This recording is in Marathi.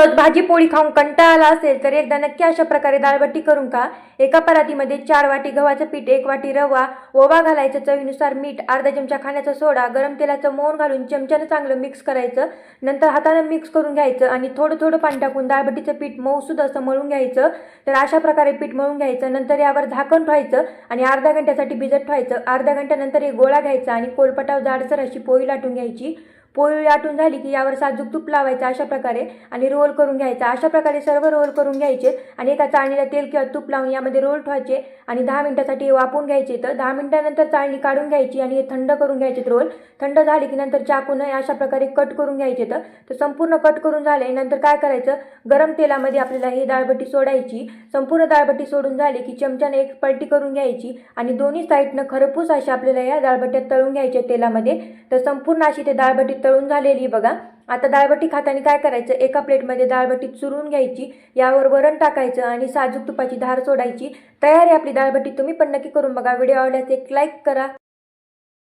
रोज भाजी पोळी खाऊन कंटाळा आला असेल तर एकदा नक्की अशा प्रकारे दाळबट्टी करून का एका परातीमध्ये चार वाटी गव्हाचं पीठ एक वाटी रवा ओवा घालायचं चवीनुसार मीठ अर्धा चमचा खाण्याचा सोडा गरम तेलाचं मोहन घालून चमच्यानं चांगलं मिक्स करायचं. नंतर हातानं मिक्स करून घ्यायचं आणि थोडं थोडं पाणी टाकून दाळबट्टीचं पीठ मऊसूद असं मळून घ्यायचं. तर अशा प्रकारे पीठ मळून घ्यायचं. नंतर यावर झाकण ठेवायचं आणि अर्धा घंट्यासाठी भिजत ठेवायचं. अर्धा घंट्यानंतर एक गोळा घ्यायचा आणि कोलपटाव जाडसर अशी पोळी लाटून घ्यायची. पोळी आटून झाली की यावर साजूक तूप लावायचं अशा प्रकारे आणि रोल करून घ्यायचा. अशा प्रकारे सर्व रोल करून घ्यायचे आणि एका चाळणीला तेल किंवा तूप लावून यामध्ये रोल ठेवायचे आणि दहा मिनिटासाठी वापून घ्यायचे. तर दहा मिनिटानंतर चाळणी काढून घ्यायची आणि हे थंड करून घ्यायचे रोल. थंड झाले की नंतर चाकून अशा प्रकारे कट करून घ्यायचे. तर संपूर्ण कट करून झाले. नंतर काय करायचं? गरम तेलामध्ये आपल्याला ही दाळबट्टी सोडायची. संपूर्ण दाळबट्टी सोडून झाली की चमच्याने एक पलटी करून घ्यायची आणि दोन्ही साईडनं खरपूस अशी आपल्याला या दाळबट्ट्यात तळून घ्यायचे तेलामध्ये. तर संपूर्ण अशी ते दाळबट्टी तळून झालेली बघा. आता दाळबट्टी खाताना काय करायचं? एका प्लेटमध्ये दाळबट्टी चुरून घ्यायची यावर वरण टाकायचं आणि साजूक तुपाची धार सोडायची. तयार आहे आपली दाळबट्टी तुम्ही पण नक्की करून बघा. व्हिडिओ आवडल्यास एक लाईक करा.